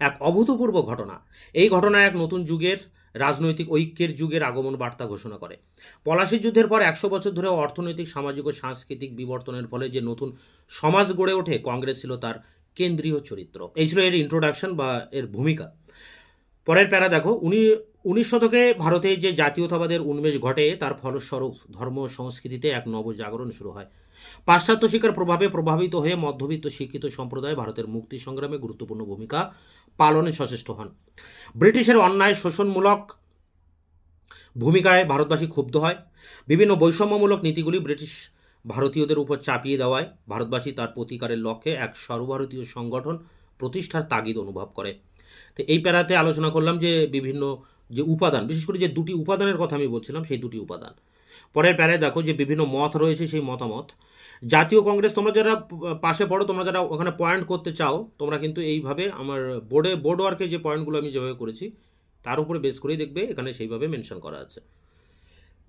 এক অভূতপূর্ব ঘটনা। এই ঘটনা এক নতুন যুগের রাজনৈতিক ঐক্যের যুগের আগমন বার্তা ঘোষণা করে। পলাশির যুদ্ধের পর একশো বছর ধরে অর্থনৈতিক, সামাজিক ও সাংস্কৃতিক বিবর্তনের ফলে যে নতুন সমাজ গড়ে ওঠে, কংগ্রেস ছিল তার কেন্দ্রীয় চরিত্র। এই ছিল এর ইন্ট্রোডাকশন বা এর ভূমিকা। পরের প্যারা দেখো, উনি উনিশ শতকে ভারতে যে জাতীয়তাবাদের উন্মেষ ঘটে, তার ফলস্বরূপ ধর্ম সংস্কৃতিতে এক নবজাগরণ শুরু হয়। পাশ্চাত্য শিক্ষার প্রভাবে প্রভাবিত হয়ে মধ্যবিত্ত শিক্ষিত সম্প্রদায় ভারতের মুক্তি সংগ্রামে গুরুত্বপূর্ণ ভূমিকা পালনে সচেষ্ট হন। ব্রিটিশের অন্যায় শোষণমূলক ভূমিকায় ভারতবাসী ক্ষুব্ধ হয়। বিভিন্ন বৈষম্যমূলক নীতিগুলি ব্রিটিশ ভারতীয়দের উপর চাপিয়ে দেওয়ায় ভারতবাসী তার প্রতিকারের লক্ষ্যে এক সর্বভারতীয় সংগঠন প্রতিষ্ঠার তাগিদ অনুভব করে। তো এই প্যারাতে আলোচনা করলাম যে বিভিন্ন যে উপাদান, বিশেষ করে যে দুটি উপাদানের কথা আমি বলছিলাম, সেই দুটি উপাদান। পরের প্যারায় দেখো যে বিভিন্ন মত রয়েছে সেই মতামত। জাতীয় কংগ্রেস, তোমরা যারা পাশে পড়ো, তোমরা যারা ওখানে পয়েন্ট করতে চাও, তোমরা কিন্তু এইভাবে আমার বোর্ডে বোর্ড ওয়ার্কে যে পয়েন্টগুলো আমি যেভাবে করেছি, তার উপরে বেস করেই দেখবে, এখানে সেইভাবে মেনশন করা আছে।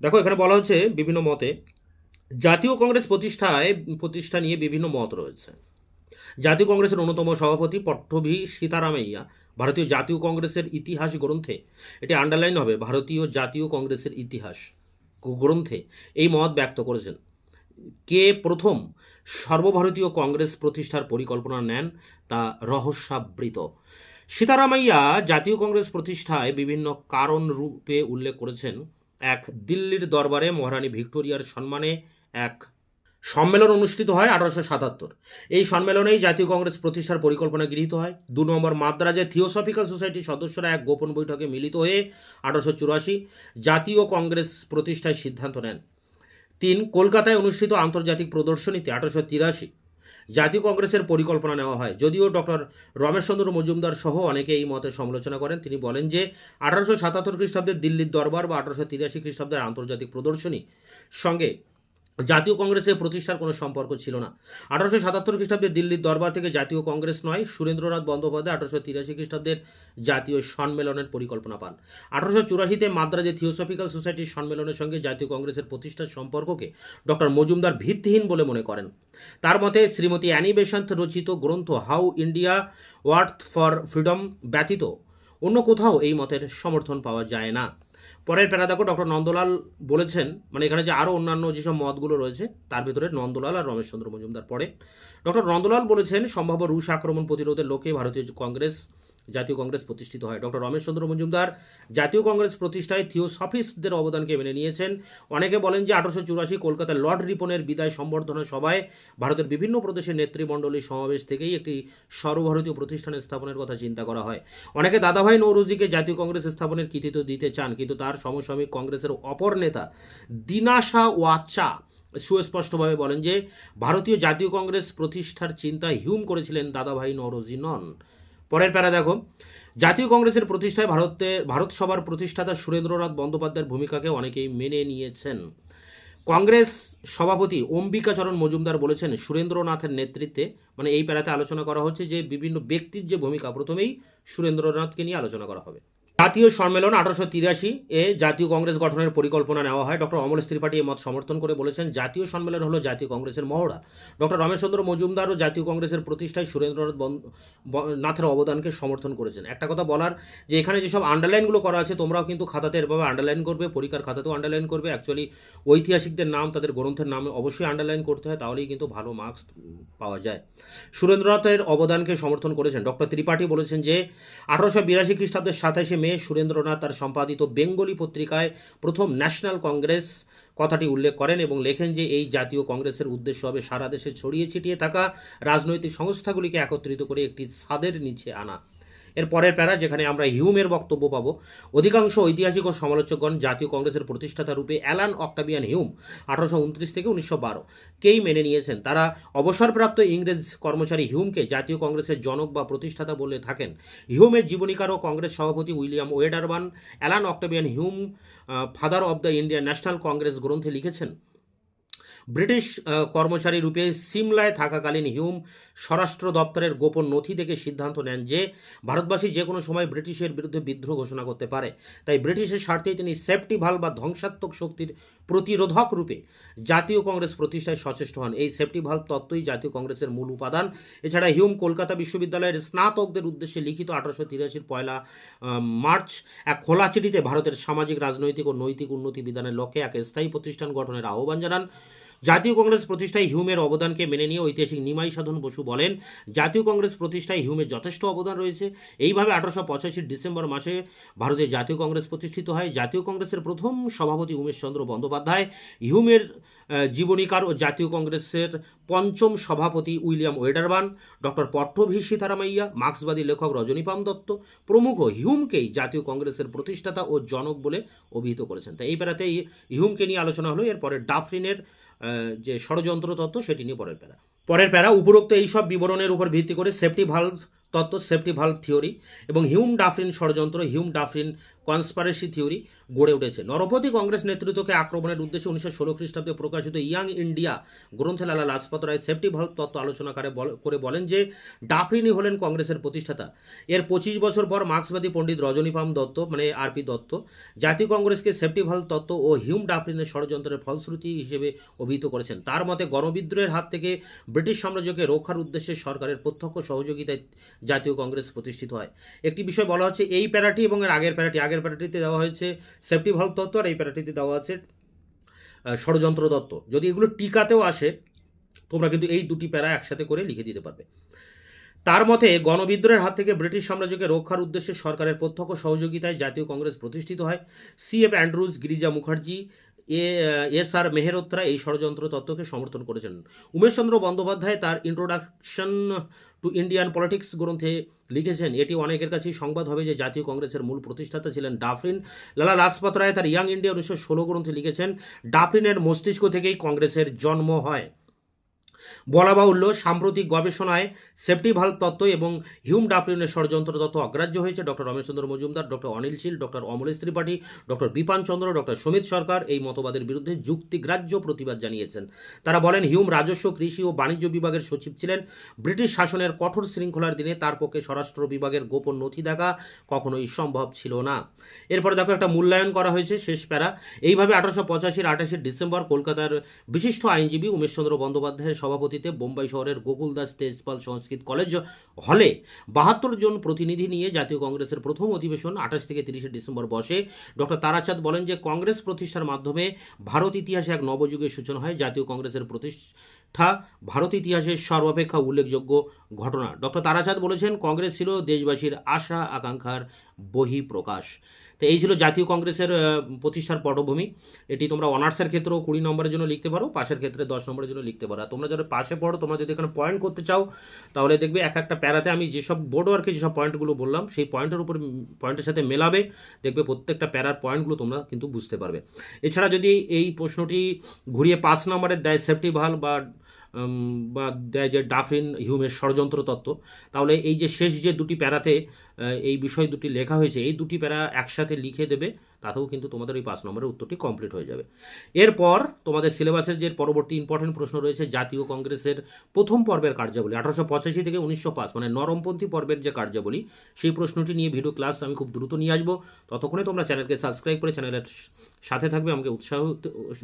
দেখো, এখানে বলা হচ্ছে বিভিন্ন মতে, জাতীয় কংগ্রেস প্রতিষ্ঠায়, প্রতিষ্ঠা নিয়ে বিভিন্ন মত রয়েছে। জাতীয় কংগ্রেসের অন্যতম সভাপতি পট্টভি সীতারামাইয়া, ভারতীয় জাতীয় কংগ্রেসের ইতিহাস গ্রন্থে, এটি আন্ডারলাইন হবে, ভারতীয় জাতীয় কংগ্রেসের ইতিহাস। গ্রন্থে এই মত ব্যক্ত করেছেন। কে প্রথম সর্বভারতীয় কংগ্রেস প্রতিষ্ঠার পরিকল্পনা নেন তা রহস্যাবৃত। সীতারামাইয়া জাতীয় কংগ্রেস প্রতিষ্ঠায় বিভিন্ন কারণ রূপে উল্লেখ করেছেন। এক দিল্লির দরবারে মহারানী ভিক্টোরিয়ার সম্মানে এক সম্মেলন অনুষ্ঠিত হয় আঠারোশো সাতাত্তর। এই সম্মেলনেই জাতীয় কংগ্রেস প্রতিষ্ঠার পরিকল্পনা গৃহীত হয়। দু নম্বর মাদ্রাজে থিওসফিক্যাল সোসাইটির সদস্যরা এক গোপন বৈঠকে মিলিত হয়ে আঠারোশো চুরাশি জাতীয় কংগ্রেস প্রতিষ্ঠায় সিদ্ধান্ত নেন। তিন, কলকাতায় অনুষ্ঠিত আন্তর্জাতিক প্রদর্শনীতে আঠারোশো তিরাশি জাতীয় কংগ্রেসের পরিকল্পনা নেওয়া হয়। যদিও ডক্টর রমেশচন্দ্র মজুমদার সহ অনেকে এই মতে সমালোচনা করেন। তিনি বলেন যে, আঠারোশো সাতাত্তর খ্রিস্টাব্দের দিল্লির দরবার বা আঠারোশো তিরাশি খ্রিস্টাব্দের আন্তর্জাতিক প্রদর্শনী সঙ্গে জাতীয় কংগ্রেসের প্রতিষ্ঠার কোনো সম্পর্ক ছিল না। আঠারোশো সাতাত্তর খ্রিস্টাব্দে দিল্লির দরবার থেকে জাতীয় কংগ্রেস নয়, সুরেন্দ্রনাথ বন্দ্যোপাধ্যায় আঠারোশো তিরাশি খ্রিস্টাব্দের জাতীয় সম্মেলনের পরিকল্পনা পান। আঠারোশো চুরাশিতে মাদ্রাজে থিওসফিক্যাল সোসাইটির সম্মেলনের সঙ্গে জাতীয় কংগ্রেসের প্রতিষ্ঠার সম্পর্ককে ডক্টর মজুমদার ভিত্তিহীন বলে মনে করেন। তার মতে, শ্রীমতী অ্যানি বেসান্ত রচিত গ্রন্থ how India wrought for freedom ব্যতীত অন্য কোথাও এই মতের সমর্থন পাওয়া যায় না। পরের প্যারা দেখো ডক্টর নন্দলাল বলেছেন মানে এখানে যে আরও অন্যান্য যেসব মতগুলো রয়েছে, তার ভিতরে নন্দলাল আর রমেশচন্দ্র মজুমদার পরে ডক্টর নন্দলাল বলেছেন, সম্ভাব্য রুশ আক্রমণ প্রতিরোধের লোকে ভারতীয় কংগ্রেস জাতীয় কংগ্রেস প্রতিষ্ঠিত হয়। ডক্টর রমেশচন্দ্র মজুমদার জাতীয় কংগ্রেস প্রতিষ্ঠায় থিওসফিস্টদের অবদানকে মেনে নিয়েছেন। অনেকে বলেন যে আঠারোশো চুরাশি কলকাতার লর্ড রিপনের বিদায় সম্বর্ধনা সভায় ভারতের বিভিন্ন প্রদেশের নেতৃমণ্ডলীর সমাবেশ থেকেই একটি সর্বভারতীয় প্রতিষ্ঠান স্থাপনের কথা চিন্তা করা হয়। অনেকে দাদাভাই নৌরুজিকে জাতীয় কংগ্রেস স্থাপনের কৃতিত্ব দিতে চান, কিন্তু তার সমসাময়িক কংগ্রেসের অপর নেতা দিনাশা ওয়াচা সুস্পষ্টভাবে বলেন যে, ভারতীয় জাতীয় কংগ্রেস প্রতিষ্ঠার চিন্তা হিউম করেছিলেন দাদাভাই নওরোজি নন। পরের প্যারা দেখো। জাতীয় কংগ্রেসের প্রতিষ্ঠায় ভারতে ভারত সভার প্রতিষ্ঠাতা সুরেন্দ্রনাথ বন্দ্যোপাধ্যায়ের ভূমিকাকে অনেকেই মেনে নিয়েছেন। কংগ্রেস সভাপতি অম্বিকাচরণ মজুমদার বলেছেন, সুরেন্দ্রনাথের নেতৃত্বে মানে এই প্যারাতে আলোচনা করা হচ্ছে যে বিভিন্ন ব্যক্তির যে ভূমিকা, প্রথমেই সুরেন্দ্রনাথকে নিয়ে আলোচনা করা হবে। জাতীয় সম্মেলন আঠারোশো তিরাশি এ জাতীয় কংগ্রেস গঠনের পরিকল্পনা নেওয়া হয়। ডক্টর অমলেশ ত্রিপাঠী এই মত সমর্থন করে বলেছেন, জাতীয় সম্মেলন হলো জাতীয় কংগ্রেসের মহড়া। ডক্টর রমেশচন্দ্র মজুমদার ও জাতীয় কংগ্রেসের প্রতিষ্ঠায় সুরেন্দ্রনাথ নাথের অবদানকে সমর্থন করেছেন। একটা কথা বলার যে, এখানে যেসব আন্ডারলাইনগুলো করা আছে, তোমরাও কিন্তু খাতাতে এরভাবে আন্ডারলাইন করবে, পরীক্ষার খাতাতেও আন্ডারলাইন করবে। অ্যাকচুয়ালি ঐতিহাসিকদের নাম, তাদের গ্রন্থের নামে অবশ্যই আন্ডারলাইন করতে হয়, তাহলেই কিন্তু ভালো মার্কস পাওয়া যায়। সুরেন্দ্রনাথের অবদানকে সমর্থন করেছেন। ডক্টর ত্রিপাঠী বলেছেন যে, আঠারোশো বিরাশি খ্রিস্টাব্দের সাতাশে মে মে সুরেন্দ্রনাথ তার সম্পাদিত বেঙ্গলি পত্রিকায় প্রথম ন্যাশনাল কংগ্রেস কথাটি উল্লেখ করেন এবং লেখেন যে এই জাতীয় কংগ্রেসের উদ্দেশ্য হবে সারা দেশে ছড়িয়ে ছিটিয়ে থাকা রাজনৈতিক সংস্থাগুলিকে একত্রিত করে একটি ছাদের নিচে আনা। এর পরের প্যারা, যেখানে আমরা হিউমের বক্তব্য পাবো। অধিকাংশ ঐতিহাসিক ও সমালোচকগণ জাতীয় কংগ্রেসের প্রতিষ্ঠাতা রূপে অ্যালান অক্টাবিয়ান হিউম, আঠারোশো উনত্রিশ থেকে উনিশশো বারো কেই মেনে নিয়েছেন। তারা অবসরপ্রাপ্ত ইংরেজ কর্মচারী হিউমকে জাতীয় কংগ্রেসের জনক বা প্রতিষ্ঠাতা বলে থাকেন। হিউমের জীবনীকার ও কংগ্রেস সভাপতি William Wedderburn Allan Octavian Hume father of the Indian National Congress গ্রন্থে লিখেছেন ব্রিটিশ কর্মচারী রূপে সিমলায় থাকাকালীন হিউম স্বরাষ্ট্র দপ্তরের গোপন নথি থেকে সিদ্ধান্ত নেন যে ভারতবাসী যে কোনো সময় ব্রিটিশের বিরুদ্ধে বিদ্রোহ ঘোষণা করতে পারে। তাই ব্রিটিশের স্বার্থেই তিনি সেফটি ভালো বা ধ্বংসাত্মক শক্তির প্রতিরোধক রূপে জাতীয় কংগ্রেস প্রতিষ্ঠায় সচেষ্ট হন। এই সেফটি ভালো তত্ত্বই জাতীয় কংগ্রেসের মূল উপাদান। এছাড়া হিউম কলকাতা বিশ্ববিদ্যালয়ের স্নাতকদের উদ্দেশ্যে লিখিত আঠারোশো তিরাশির পয়লা মার্চ এক খোলা চিঠিতে ভারতের সামাজিক, রাজনৈতিক ও নৈতিক উন্নতি বিধানের লক্ষ্যে এক স্থায়ী প্রতিষ্ঠান গঠনের আহ্বান জানান। জাতীয় কংগ্রেস প্রতিষ্ঠায় হিউমের অবদানকে মেনে নিয়ে ঐতিহাসিক নিমাই সাধন বসু বলেন, জাতীয় কংগ্রেস প্রতিষ্ঠায় হিউমের যথেষ্ট অবদান রয়েছে। এইভাবে আঠারোশো পঁচাশির ডিসেম্বর মাসে ভারতের জাতীয় কংগ্রেস প্রতিষ্ঠিত হয়। জাতীয় কংগ্রেসের প্রথম সভাপতি উমেশ চন্দ্র বন্দ্যোপাধ্যায় হিউমের জীবনীকার ও জাতীয় কংগ্রেসের পঞ্চম সভাপতি William Wedderburn, doctor Pattabhi Sitaramayya, মার্ক্সবাদী লেখক রজনীপাম দত্ত, প্রমুখ হিউমকেই জাতীয় কংগ্রেসের প্রতিষ্ঠাতা ও জনক বলে অভিহিত করেছেন। তাই এই বেড়াতে হিউমকে নিয়ে আলোচনা হলো। এরপরে ডাফরিনের যে ষড়যন্ত্র তত্ত্ব সেটি নিয়ে পরের প্যারা। পরের প্যারা, উপরোক্ত এইসব বিবরণের উপর ভিত্তি করে সেফটি ভালভ তত্ত্ব, সেফটি ভালভ থিওরি এবং হিউম ডাফরিন ষড়যন্ত্র, হিউম ডাফরিন কনস্পারেসি থিওরি গড়ে উঠেছে। নরপতি কংগ্রেস নেতৃত্বকে আক্রমণের উদ্দেশ্যে উনিশশো ষোলো খ্রিস্টাব্দে প্রকাশিত ইয়াং ইন্ডিয়া গ্রন্থে লালা লাজপত রায় সেফটি ভালভ তত্ত্ব আলোচনাকারে বল- করে বলেন যে ডাফরিনই হলেন কংগ্রেসের প্রতিষ্ঠাতা। এর পঁচিশ বছর পর মার্ক্সবাদী পণ্ডিত রজনীপাম দত্ত মানে আরপি দত্ত, জাতীয় কংগ্রেসকে সেফটি ভালভ তত্ত্ব ও হিউম ডাফরিনের ষড়যন্ত্রের ফলশ্রুতি হিসেবে অভিহিত করেছেন। তার মতে, গণবিদ্রোহের হাত থেকে ব্রিটিশ সাম্রাজ্যকে রক্ষার উদ্দেশ্যে সরকারের প্রত্যক্ষ সহযোগিতায় জাতীয় কংগ্রেস প্রতিষ্ঠিত হয়। একটি বিষয় বলা হচ্ছে, এই প্যারাটি এবং এর আগের প্যারাটি, আগের প্যারাটিতে দেওয়া হয়েছে সেফটি ভালো তত্ত্ব আর এই প্যারাটিতে দেওয়া আছে ষড়যন্ত্র তত্ত্ব। যদি এগুলো টিকাতেও আসে, তোমরা কিন্তু এই দুটি প্যারা একসাথে করে লিখে দিতে পারবে। তার মতে, গণবিদ্রোহের হাত থেকে ব্রিটিশ সাম্রাজ্যকে রক্ষার উদ্দেশ্যে সরকারের প্রত্যক্ষ সহযোগিতায় জাতীয় কংগ্রেস প্রতিষ্ঠিত হয়। C F Andrews Girija Mukherjee A S R Mehrotra এই ষড়যন্ত্র তত্ত্বকে সমর্থন করেছেন। উমেশচন্দ্র বন্দ্যোপাধ্যায় তার ইন্ট্রোডাকশন টু ইন্ডিয়ান পলিটিক্স গ্রন্থে লিখেছেন, এটি অনেকের কাছেই সংবাদ হবে যে জাতীয় কংগ্রেসের মূল প্রতিষ্ঠাতা ছিলেন ডাফরিন। লালা লাজপত রায় তার ইয়াং ইন্ডিয়া উনিশশো ষোলো গ্রন্থে লিখেছেন, ডাফরিনের মস্তিষ্ক থেকেই কংগ্রেসের জন্ম হয়। বলা বাহুল্য সাম্প্রতিক গবেষণায় সেফটি ভালো তত্ত্ব এবং হিউম ডাফরিনের ষড়যন্ত্র তত্ত্ব অগ্রাহ্য হয়েছে doctor Ramesh Chandra Majumdar, doctor Anil Seal, doctor Amalesh Tripathi, doctor Bipan Chandra, doctor Sumit Sarkar এই মতবাদের বিরুদ্ধে যুক্তিগ্রাহ্য প্রতিবাদ জানিয়েছেন। তারা বলেন, হিউম রাজস্ব, কৃষি ও বাণিজ্য বিভাগের সচিব ছিলেন। ব্রিটিশ শাসনের কঠোর শৃঙ্খলার দিনে তার পক্ষে স্বরাষ্ট্র বিভাগের গোপন নথি দেখা কখনোই সম্ভব ছিল না। এরপরে দেখো একটা মূল্যায়ন করা হয়েছে, শেষ প্যারা। এইভাবে আঠারোশো পঁচাশির আঠাশে ডিসেম্বর কলকাতার বিশিষ্ট আইনজীবী উমেশচন্দ্র বন্দ্যোপাধ্যায়ের সভাপতিতে বোম্বাই শহরের গোকুল দাস তেজপাল সংস্কৃত কলেজ হলে বাহাত্তর জন প্রতিনিধি নিয়ে জাতীয় কংগ্রেসের প্রথম অধিবেশন আঠাশ থেকে তিরিশে ডিসেম্বর বসে। ডক্টর তারাচাঁদ বলেন যে কংগ্রেস প্রতিষ্ঠার মাধ্যমে ভারত ইতিহাসে এক নবযুগের সূচনা হয়। জাতীয় কংগ্রেসের প্রতিষ্ঠা ভারত ইতিহাসের সর্বাপেক্ষা উল্লেখযোগ্য ঘটনা। ডক্টর তারাচাঁদ বলেছেন, কংগ্রেস ছিল দেশবাসীর আশা আকাঙ্ক্ষার বহিঃপ্রকাশ। তো এই ছিল জাতীয় কংগ্রেসের প্রতিষ্ঠার পটভূমি। এটি তোমরা অনার্সের ক্ষেত্রেও কুড়ি নম্বরের জন্য লিখতে পারো, পাশের ক্ষেত্রে দশ নম্বরের জন্য লিখতে পারো। তোমরা যারা পাশে পড়ো, তোমরা যদি এখানে পয়েন্ট করতে চাও, তাহলে দেখবে এক একটা প্যারাতে আমি যেসব বোর্ড ওয়ার্কে যেসব পয়েন্টগুলো বললাম, সেই পয়েন্টের উপর পয়েন্টের সাথে মেলাবে, দেখবে প্রত্যেকটা প্যারার পয়েন্টগুলো তোমরা কিন্তু বুঝতে পারবে। এছাড়া যদি এই প্রশ্নটি ঘুরিয়ে পাঁচ নম্বরের দেয় সেফটি ভালো বা বা দেয় যে ডাফিন হিউমের ষড়যন্ত্র তত্ত্ব, তাহলে এই যে শেষ যে দুটি প্যারাতে এই বিষয় দুটি লেখা হয়েছে। এই দুটি প্যারা একসাথে লিখে দেবে, তাতেও কিন্তু তোমাদের ওই পাঁচ নম্বরের উত্তরটি কমপ্লিট হয়ে যাবে। এরপর তোমাদের সিলেবাসের যে পরবর্তী ইম্পর্টেন্ট প্রশ্ন রয়েছে, জাতীয় কংগ্রেসের প্রথম পর্বের কার্যাবলী, আঠারোশো পঁচাশি থেকে উনিশশো পাঁচ মানে নরমপন্থী পর্বের যে কার্যাবলী, সেই প্রশ্নটি নিয়ে ভিডিও ক্লাস আমি খুব দ্রুত নিয়ে আসব। ততক্ষণে তোমরা চ্যানেলকে সাবস্ক্রাইব করে চ্যানেলের সাথে থাকবে, আমাকে উৎসাহ,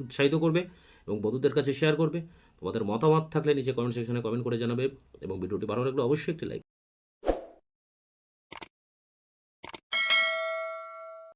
উৎসাহিত করবে এবং বন্ধুদের কাছে শেয়ার করবে। তোমাদের মতামত থাকলে নিচে কমেন্ট সেকশনে কমেন্ট করে জানাবে এবং ভিডিওটি ভালো লাগলে অবশ্যই একটি লাইক